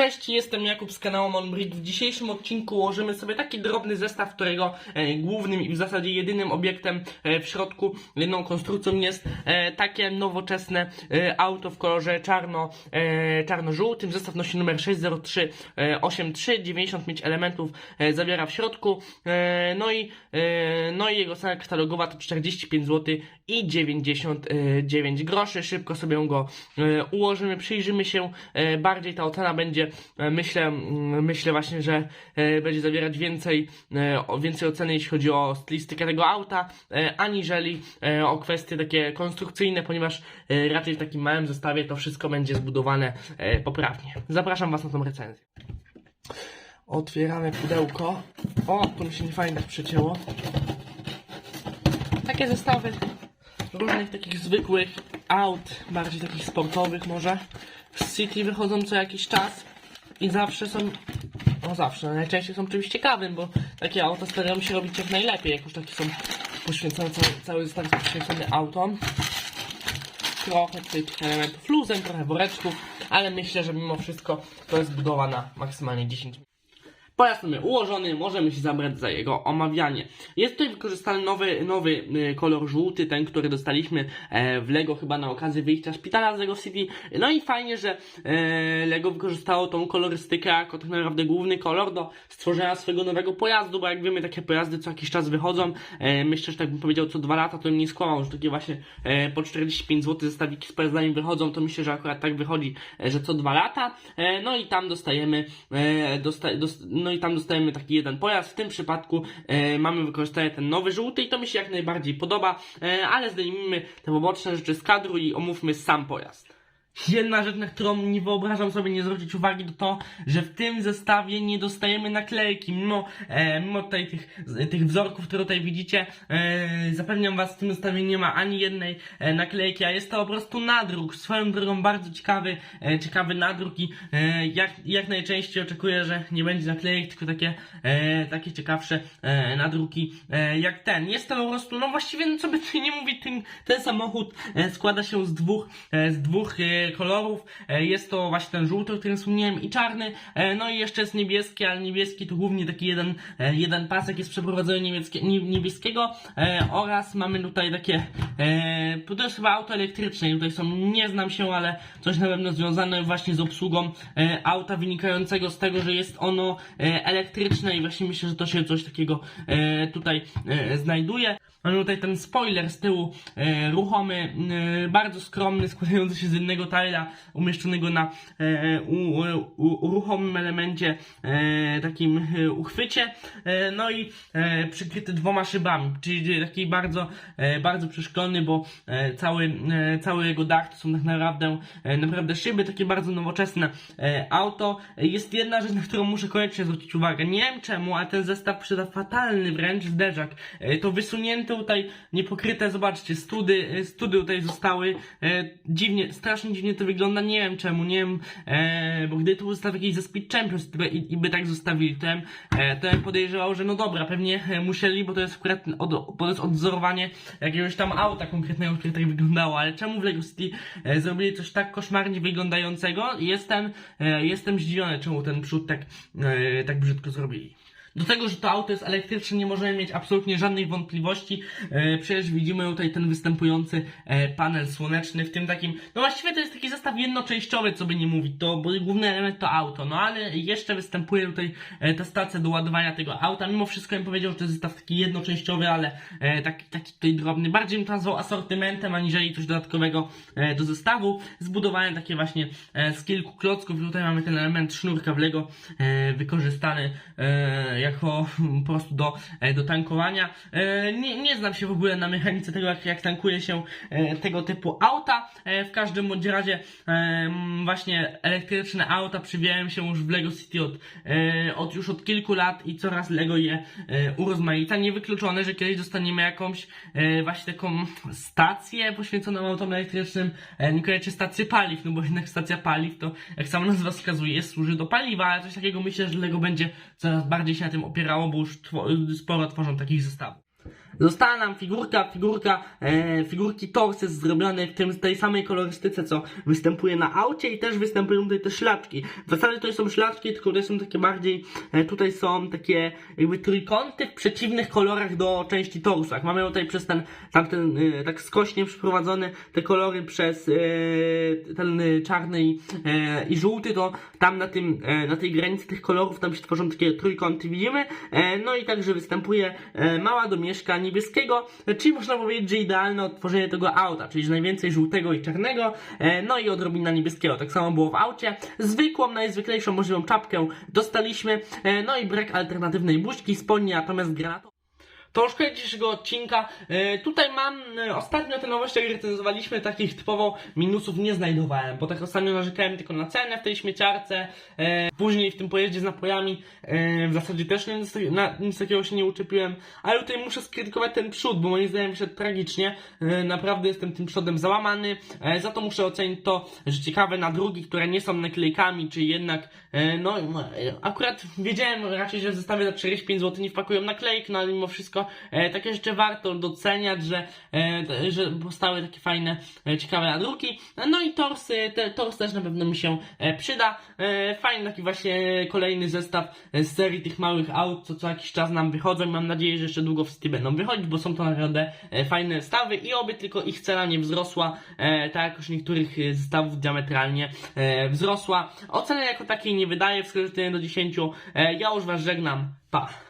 Cześć, jestem Jakub z kanału Monbrick. W dzisiejszym odcinku ułożymy sobie taki drobny zestaw, którego e, głównym i w zasadzie jedynym obiektem e, w środku, jedyną konstrukcją jest e, takie nowoczesne auto w kolorze czarno, czarno-żółtym. Zestaw nosi numer 60383, 95 elementów zawiera w środku. No, i, no i jego cena katalogowa to 45 zł i 99 groszy. Szybko sobie go ułożymy, przyjrzymy się bardziej. Ta ocena będzie, myślę, mm, myślę właśnie, że e, będzie zawierać więcej, e, więcej oceny, jeśli chodzi o stylistykę tego auta, e, aniżeli e, o kwestie takie konstrukcyjne, ponieważ e, raczej w takim małym zestawie to wszystko będzie zbudowane e, poprawnie. Zapraszam Was na tą recenzję. Otwieramy pudełko. O, tu mi się nie fajnie przecięło. Takie zestawy różnych takich zwykłych aut, bardziej takich sportowych może. Z City wychodzą co jakiś czas i zawsze są, no zawsze, najczęściej są czymś ciekawym, bo takie auta starają się robić jak najlepiej, jak już takie są poświęcone, cały, cały zestaw jest poświęcony autom. Trochę tutaj tych elementów luzem, trochę woreczków, ale myślę, że mimo wszystko to jest budowa na maksymalnie 10 minut. Pojazd mamy ułożony, możemy się zabrać za jego omawianie. Jest tutaj wykorzystany nowy, nowy y, kolor żółty, ten, który dostaliśmy e, w Lego chyba na okazję wyjścia szpitala z Lego City. No i fajnie, że e, Lego wykorzystało tą kolorystykę jako tak naprawdę główny kolor do stworzenia swojego nowego pojazdu, bo jak wiemy, takie pojazdy co jakiś czas wychodzą. E, myślę, że tak bym powiedział, co dwa lata to bym nie skłamał, że takie właśnie po 45 zł zestawiki z pojazdami wychodzą, to myślę, że akurat tak wychodzi, że co dwa lata. No i tam dostajemy, dosta, dost, no i tam dostajemy taki jeden pojazd. W tym przypadku e, mamy wykorzystanie ten nowy żółty i to mi się jak najbardziej podoba, e, ale zdejmijmy te poboczne rzeczy z kadru i omówmy sam pojazd. Jedna rzecz, na którą nie wyobrażam sobie nie zwrócić uwagi, to to, że w tym zestawie nie dostajemy naklejki. Mimo, e, mimo tutaj tych, tych wzorków, które tutaj widzicie, e, zapewniam was, w tym zestawie nie ma ani jednej e, naklejki, a jest to po prostu nadruk. Swoją drogą bardzo ciekawy, e, ciekawy nadruk i e, jak, jak najczęściej oczekuję, że nie będzie naklejek, tylko takie, e, takie ciekawsze e, nadruki e, jak ten. Jest to po prostu, no właściwie, no co by nie mówić, ten, ten samochód e, składa się z dwóch, e, z dwóch e, kolorów. E, jest to właśnie ten żółty, o którym wspomniałem, i czarny. E, no i jeszcze jest niebieski, ale niebieski to głównie taki jeden, e, jeden pasek jest przeprowadzony niebieskie, nie, niebieskiego oraz mamy tutaj takie, to jest chyba auto elektryczne tutaj są, nie znam się, ale coś na pewno związane właśnie z obsługą auta wynikającego z tego, że jest ono elektryczne i właśnie myślę, że to się coś takiego tutaj znajduje. Mamy tutaj ten spoiler z tyłu e, ruchomy, e, bardzo skromny, składający się z jednego tila umieszczonego na e, u, u, u, ruchomym elemencie, e, takim e, uchwycie, e, no i e, przykryty dwoma szybami, czyli taki bardzo, e, bardzo przeszklony, bo e, cały, e, cały jego dach to są tak naprawdę, e, naprawdę szyby, takie bardzo nowoczesne e, auto. Jest jedna rzecz, na którą muszę koniecznie zwrócić uwagę. Nie wiem czemu, ale ten zestaw przyda fatalny wręcz zderzak. E, To tutaj, niepokryte, zobaczcie, study, e, study tutaj zostały. E, Dziwnie, strasznie dziwnie to wygląda, nie wiem czemu, nie wiem, e, bo gdy tu został jakiś ze Speed Champions i, i, i by tak zostawili, to bym, e, to bym podejrzewał, że no dobra, pewnie e, musieli, bo to jest akurat od, bo to jest odzorowanie jakiegoś tam auta konkretnego, które tak wyglądało, ale czemu w Lego City e, zrobili coś tak koszmarnie wyglądającego? Jestem, e, jestem zdziwiony, czemu ten przód tak, e, tak brzydko zrobili. Do tego, że to auto jest elektryczne, nie możemy mieć absolutnie żadnych wątpliwości. E, przecież widzimy tutaj ten występujący e, panel słoneczny, w tym takim. No właściwie to jest taki zestaw jednoczęściowy, co by nie mówić, to, bo główny element to auto. No ale jeszcze występuje tutaj e, ta stacja do ładowania tego auta. Mimo wszystko bym powiedział, że to jest zestaw taki jednoczęściowy, ale taki, taki tutaj drobny. Bardziej bym to nazwał asortymentem, aniżeli coś dodatkowego do zestawu. Zbudowałem takie właśnie z kilku klocków. Tutaj mamy ten element sznurka w Lego wykorzystany jako po prostu do, e, do tankowania. E, nie, nie znam się w ogóle na mechanice tego, jak, jak tankuje się e, tego typu auta. W każdym bądź razie e, m, właśnie elektryczne auta przywijają się już w Lego City od, od już od kilku lat i coraz Lego je urozmaica. Niewykluczone, że kiedyś dostaniemy jakąś właśnie taką stację poświęconą autom elektrycznym, niekoniecznie stację paliw, no bo jednak stacja paliw to, jak sama nazwa wskazuje, służy do paliwa, ale coś takiego myślę, że Lego będzie coraz bardziej się na tym opierało, bo już sporo tworzą takich zestawów. Została nam figurka, figurka, e, figurki Tors jest zrobione w tym, tej samej kolorystyce, co występuje na aucie i też występują tutaj te szlaczki. W zasadzie to są szlaczki, tylko one są takie bardziej, e, tutaj są takie jakby trójkąty w przeciwnych kolorach do części torsu. Jak mamy tutaj przez ten, tamten, e, tak skośnie przeprowadzone te kolory przez e, ten e, czarny i, e, i żółty, to tam na tym, e, na tej granicy tych kolorów tam się tworzą takie trójkąty, widzimy. E, no i także występuje e, mała domieszka niebieskiego, e, czyli można powiedzieć, że idealne odtworzenie tego auta, czyli najwięcej żółtego i czarnego, e, no i odrobina niebieskiego. Tak samo było w aucie. Zwykłą, najzwyklejszą możliwą czapkę dostaliśmy, e, no i brak alternatywnej buźki, spodnie, natomiast granatową. Koniec dzisiejszego odcinka. E, tutaj mam, e, ostatnio te nowości, jak recenzowaliśmy, takich typowo minusów nie znajdowałem, bo tak ostatnio narzekałem tylko na cenę w tej śmieciarce, e, później w tym pojeździe z napojami w zasadzie też nic, na, nic takiego się nie uczepiłem, ale tutaj muszę skrytykować ten przód, bo moim zdaniem wyszedł tragicznie, naprawdę jestem tym przodem załamany, za to muszę ocenić to, że ciekawe na drugi, które nie są naklejkami, czyli jednak, no akurat wiedziałem raczej, że w zestawie za 45 zł nie wpakują naklejek, no ale mimo wszystko e, takie rzeczy warto doceniać, że, e, że powstały takie fajne, e, ciekawe nadruki. No i torsy, te, tors też na pewno mi się przyda. Fajny taki właśnie kolejny zestaw z serii tych małych aut, co co jakiś czas nam wychodzą mam nadzieję, że jeszcze długo w City będą wychodzić, bo są to naprawdę fajne zestawy i oby tylko ich cena nie wzrosła, tak jak już niektórych zestawów diametralnie wzrosła. Oceny jako takiej nie wydaję w skali od 1 do 10. E, ja już was żegnam. Pa!